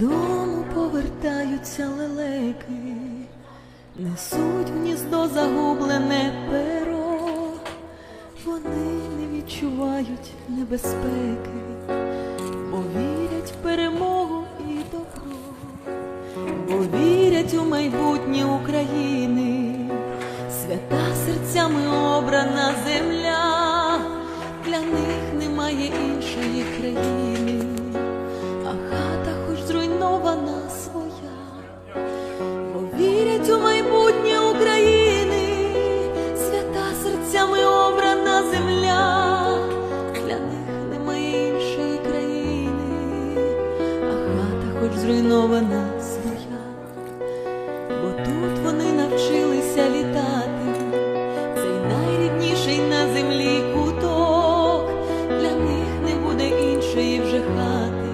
Додому повертаються лелеки, несуть гніздо загублене перо, вони не відчувають небезпеки, бо вірять в перемогу і добро, бо вірять у майбутнє України, свята серцями обрана земля, зруйнована своя, бо тут вони навчилися літати, цей найрідніший на землі куток, для них не буде іншої вже хати,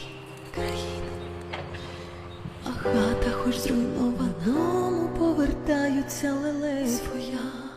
хата хоч зруйнована, повертаються лелей своя.